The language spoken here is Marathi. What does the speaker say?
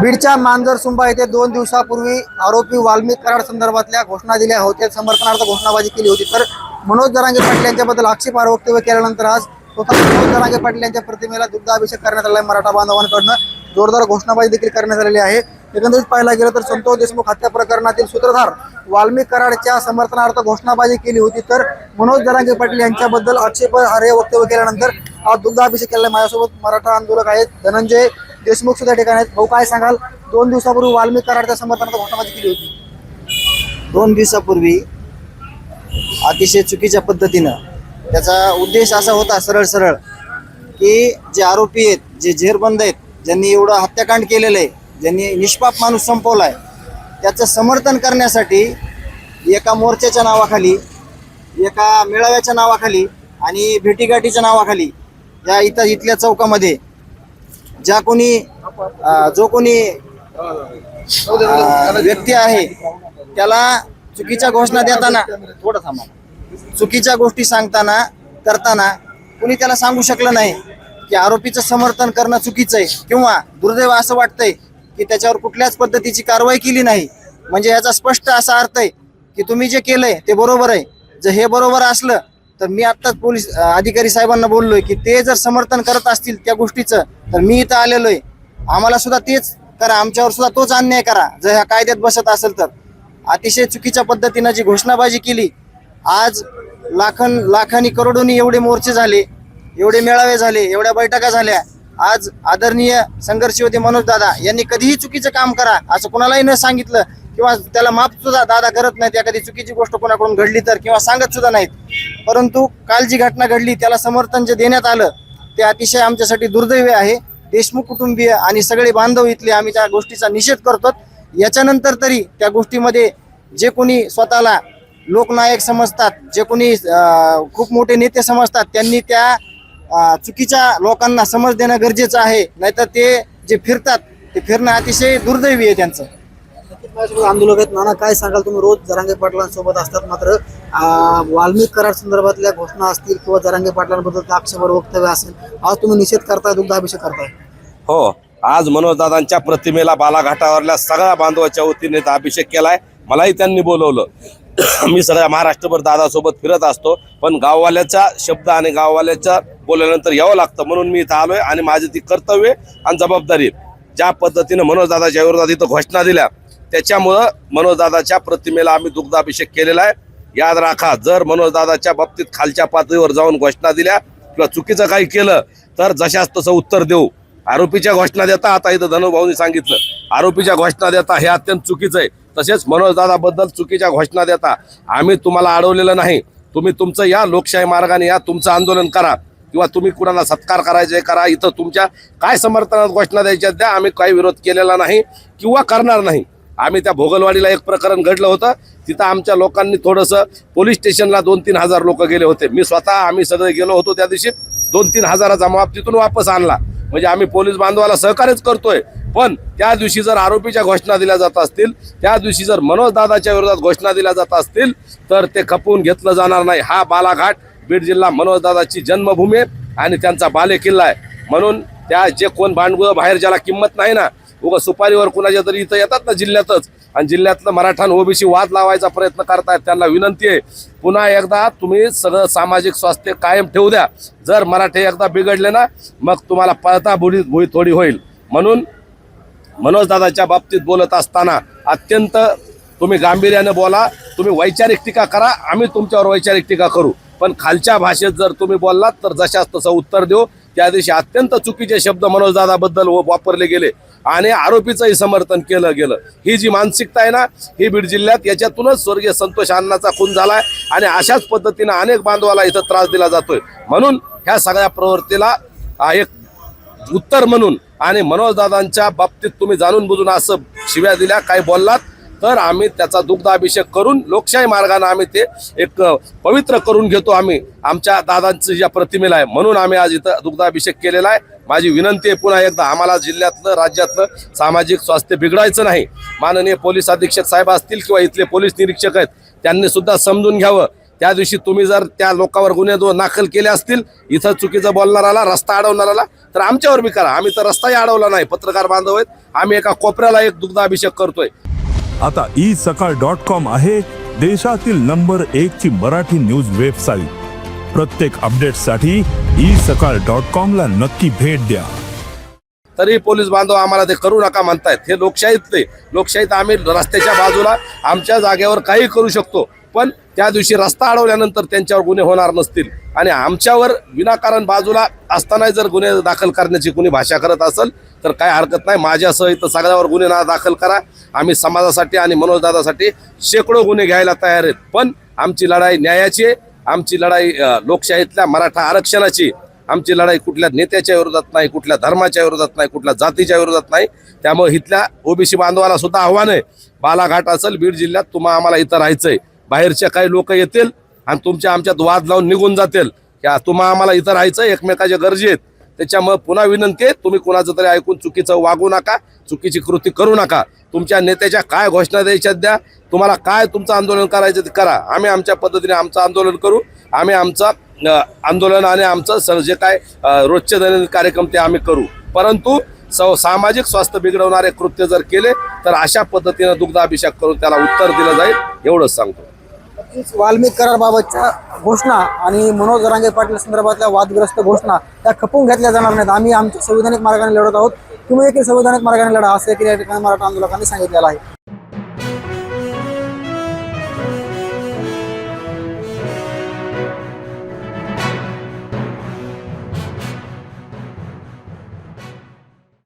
बीडच्या मांजर सुंबा येथे दोन दिवसापूर्वी आरोपी वाल्मिक कराड संदर्भातल्या घोषणा दिल्या. होत्या समर्थनार्थ घोषणाबाजी केली होती. तर मनोज जरांगे पाटील यांच्याबद्दल आक्षेपार्ह वक्तव्य केल्यानंतर आज स्वतः मनोज जरांगे पाटील यांच्या प्रतिमेला दुग्धाभिषेक करण्यात आला आहे मराठा बांधवांकडनं. जोरदार घोषणाबाजी देखील करण्यात आलेली आहे. एकंदरीत पाहायला गेलं तर संतोष देशमुख हत्या प्रकरणातील सूत्रधार वाल्मिक कराडच्या समर्थनार्थ घोषणाबाजी केली होती. तर मनोज जरांगे पाटील यांच्याबद्दल आक्षेपार्ह वक्तव्य केल्यानंतर आज दुग्धाभिषेक केला माझ्यासोबत मराठा आंदोलक आहेत धनंजय देशमुख सुद्धा ठिकाणी आहेत. भाऊ काय सांगाल? दोन दिवसापूर्वी वाल्मिक कराडच्या समर्थनात घोषणाबाजी केली होती. दोन दिवसापूर्वी अतिशय चुकीच्या पद्धतीनं त्याचा उद्देश असा होता सरळ सरळ की जे आरोपी आहेत जे झेरबंद आहेत ज्यांनी एवढं हत्याकांड केलेलं आहे ज्यांनी निष्पाप माणूस संपवलाय त्याचं समर्थन करण्यासाठी एका मोर्चाच्या नावाखाली एका मेळाव्याच्या नावाखाली आणि भेटीगाठीच्या नावाखाली या इथं इथल्या चौकामध्ये ज्या कोणी जो कोणी व्यक्ती आहे त्याला चुकीच्या घोषणा देताना थोडं थांबा चुकीच्या गोष्टी सांगताना करताना कुणी त्याला सांगू शकलं नाही की आरोपीचं समर्थन करणं चुकीचं आहे किंवा दुर्दैव असं वाटतंय की त्याच्यावर कुठल्याच पद्धतीची कारवाई केली नाही. म्हणजे याचा स्पष्ट असा अर्थ आहे की तुम्ही जे केलंय ते बरोबर आहे. जर हे बरोबर असलं तर मी आत्ताच पोलीस अधिकारी साहेबांना बोललोय की ते जर समर्थन करत असतील त्या गोष्टीचं तर मी इथं आलेलो आहे आम्हाला सुद्धा तेच करा आमच्यावर सुद्धा तोच अन्याय करा. जर ह्या कायद्यात बसत असेल तर. अतिशय चुकीच्या पद्धतीनं जी घोषणाबाजी केली आज लाखन लाखांनी करोडोनी एवढे मोर्चे झाले एवढे मेळावे झाले एवढ्या बैठका झाल्या. आज आदरणीय संघर्ष होते मनोज दादा यांनी कधीही चुकीचं काम करा असं कोणालाही न सांगितलं किंवा त्याला माफ सुद्धा दादा करत नाहीत एखादी चुकीची गोष्ट कोणाकडून घडली तर किंवा सांगत सुद्धा नाहीत. परंतु काल जी घटना घडली त्याला समर्थन जे देण्यात आलं ते अतिशय आमच्यासाठी दुर्दैवी आहे. देशमुख कुटुंबीय आणि सगळे बांधव इथले आम्ही त्या गोष्टीचा निषेध करतो याच्यानंतर तरी त्या गोष्टीमध्ये जे कोणी स्वतःला लोकनायक समजतात जे कोणी खूप मोठे नेते समजतात त्यांनी त्या चुकीच्या लोकांना समज देणं गरजेचं आहे. नाहीतर ते जे फिरतात ते फिरणं अतिशय दुर्दैवी आहे त्यांचं. आंदोलक आहेत. नाना काय सांगाल तुम्ही? रोज जरांगे पाटलांसोबत असतात मात्र वाल्मिक करार संदर्भातल्या घोषणा असतील किंवा जरांगे पाटलांबद्दल आक्षेपर वक्तव्य असेल आज तुम्ही निषेध करताय दुग्धाभिषेक करताय. हो आज मनोजदादांच्या प्रतिमेला बालाघाटावरल्या सगळ्या बांधवाच्या वतीने अभिषेक केलाय. मलाही त्यांनी बोलवलं. मी सगळ्या महाराष्ट्रभर दादासोबत फिरत असतो पण गाववाल्याचा शब्द आणि गाववाल्याच्या बोलल्यानंतर यावं लागतं म्हणून मी इथं आलोय आणि माझी ती कर्तव्य आणि जबाबदारी. ज्या पद्धतीनं मनोजदादाच्या विरोधात इथं घोषणा दिल्या त्याच्यामुळं मनोजदादाच्या प्रतिमेला आम्ही दुग्धाभिषेक केलेला आहे. याद राखा जर मनोजदादाच्या बाबतीत खालच्या पातळीवर जाऊन घोषणा दिल्या किंवा चुकीचं काही केलं तर जशाच तसं उत्तर देऊ. आरोपीच्या घोषणा देता आता इथं धनुभाऊनी सांगितलं. आरोपीच्या घोषणा देता हे अत्यंत चुकीचं आहे. तसेच मनोजदादाबद्दल चुकीच्या घोषणा देता. आम्ही तुम्हाला अडवलेलं नाही. तुम्ही तुमचं या लोकशाही मार्गाने या तुमचं आंदोलन करा. किंवा तुम्ही कुणाला सत्कार करायचे करा. इथं तुमच्या काय समर्थनात घोषणा द्यायच्या द्या आम्ही काही विरोध केलेला नाही किंवा करणार नाही. आम्ही त्या भोगलवाडीला एक प्रकरण घडलं होतं. तिथं आमच्या लोकांनी थोडंसं पोलीस स्टेशनला दोन तीन हजार लोक गेले होते. मी स्वतः आम्ही सगळे गेलो होतो त्या दिवशी. दोन तीन हजाराचा माप तिथून वापस आणला. म्हणजे आम्ही पोलीस बांधवाला सहकार्यच करतोय. पण त्या दिवशी जर आरोपीच्या घोषणा दिल्या जात असतील त्या दिवशी जर मनोज दादाच्या विरोधात घोषणा दिल्या जात असतील तर ते खपवून घेतलं जाणार नाही. हा बालाघाट बीड जिल्हा मनोजदादाची जन्मभूमी आहे आणि त्यांचा बालेकिल्ला आहे. म्हणून त्या जे कोण भांडगुळ बाहेर ज्याला किंमत नाही ना उगा सुपारीवर कुणाच्या तरी इथं येतात ना जिल्ह्यातच. आणि जिल्ह्यातलं मराठा ओबीसी वाद लावायचा प्रयत्न करतायत त्यांना विनंती आहे. पुन्हा एकदा तुम्ही सगळं सामाजिक स्वास्थ्य कायम ठेवू द्या. जर मराठे एकदा बिघडले ना मग तुम्हाला पळता बुडी भुई थोडी होईल. म्हणून मनोजदादाच्या बाबतीत बोलत असताना अत्यंत तुम्ही गांभीर्याने बोला तुम्ही वैचारिक टीका करा आम्ही तुमच्यावर वैचारिक टीका करू. पण खालच्या भाषेत जर तुम्ही बोललात तर जशाच तसं उत्तर देऊ. त्या दिवशी अत्यंत चुकीचे शब्द मनोजदादाबद्दल व- वापरले गेले आणि आरोपीचंही समर्थन केलं गेलं. ही जी मानसिकता आहे ना ही बीड जिल्ह्यात याच्यातूनच स्वर्गीय संतोष अण्णाचा खून झालाय आणि अशाच पद्धतीनं अनेक बांधवाला इथं त्रास दिला जातोय. म्हणून ह्या सगळ्या प्रवृत्तीला एक उत्तर म्हणून आणि मनोजदादांच्या बाबतीत तुम्ही जाणून बुजून असं शिव्या दिल्या काय बोललात तर आम्ही त्याचा दुग्धाभिषेक करून लोकशाही मार्गाने आम्ही ते एक पवित्र करून घेतो आम्ही. आमच्या दादांचं ज्या प्रतिमेला आहे. म्हणून आम्ही आज इथं दुग्धाभिषेक केलेला आहे. माझी विनंती आहे पुन्हा एकदा आम्हाला जिल्ह्यातलं राज्यातलं सामाजिक स्वास्थ्य बिघडायचं नाही. माननीय पोलीस अधीक्षक साहेब असतील किंवा इथले पोलीस निरीक्षक आहेत त्यांनी सुद्धा समजून घ्यावं. त्या दिवशी तुम्ही जर त्या लोकांवर गुन्हे दाखल केले असतील इथं चुकीचं बोलणाराला रस्ता अडवणाराला तर आमच्यावर बी करा. आम्ही तर रस्ताही अडवला नाही. पत्रकार बांधव आहेत. आम्ही एका कोपऱ्याला एक दुग्धाभिषेक करतोय. आता ई सकाळ डॉट कॉम आहे देशातील नंबर एक ची मराठी न्यूज वेबसाईट. प्रत्येक अपडेटसाठी ई सकाळ डॉट कॉम ला नक्की भेट द्या. तरी पोलीस बांधव आम्हाला ते करू नका म्हणतायत. हे लोकशाहीत ते लोकशाहीत आम्ही रस्त्याच्या बाजूला आमच्या जागेवर काही करू शकतो. पण त्या दिवशी रस्ता अडवल्यानंतर त्यांच्यावर गुन्हे होणार नसतील. आणि आमच्यावर विनाकारण बाजूला असताना जर गुन्हे दाखल करण्याची कुणी भाषा करत असेल तर काय हरकत नाही. माझ्यासह इथं सगळ्यावर गुन्हे ना दाखल करा. आम्ही समाजासाठी आणि मनोजदादासाठी शेकडो गुन्हे घ्यायला तयार आहेत. पण आमची लढाई न्यायाची आहे. आमची लढाई लोकशाहीतल्या मराठा आरक्षणाची आमची लढाई कुठल्या नेत्याच्या विरोधात नाही कुठल्या धर्माच्या विरोधात नाही कुठल्या जातीच्या विरोधात नाही. त्यामुळे इथल्या ओबीसी बांधवाला सुद्धा आव्हान आहे. बालाघाट असेल बीड जिल्ह्यात तुम्हा आम्हाला इथं राहायचंय. बाहेरचे काही लोक येतील आणि तुमच्या आमच्यात वाद लावून निघून जातील. की तुम्हा आम्हाला इथं राहायचं एकमेकाच्या गरजे आहेत. त्याच्यामुळे पुन्हा विनंती आहे तुम्ही कुणाचं तरी ऐकून चुकीचं वागू नका चुकीची कृती करू नका. तुमच्या नेत्याच्या काय घोषणा द्यायच्या द्या तुम्हाला काय तुमचं आंदोलन करायचं ते करा. आम्ही आमच्या पद्धतीने आमचं आंदोलन करू. आम्ही आमचा आंदोलन आणि आमचं जे काय रोजचे दैनंदिन कार्यक्रम ते आम्ही करू. परंतु स- सामाजिक स्वास्थ्य बिघडवणारे कृत्य जर केले तर अशा पद्धतीनं दुग्धाभिषेक करून त्याला उत्तर दिलं जाईल एवढंच सांगतो. नक्कीच वाल्मिक करारबाबतच्या घोषणा आणि मनोज जरांगे पाटील संदर्भातल्या वादग्रस्त घोषणा त्या खपवून घेतल्या जाणार नाहीत. आम्ही आमच्या संविधानिक मार्गाने लढत आहोत. तुम्ही देखील संविधानिक मार्गाने लढा असं देखील या ठिकाणी मराठा आंदोलकांनी सांगितलेलं आहे.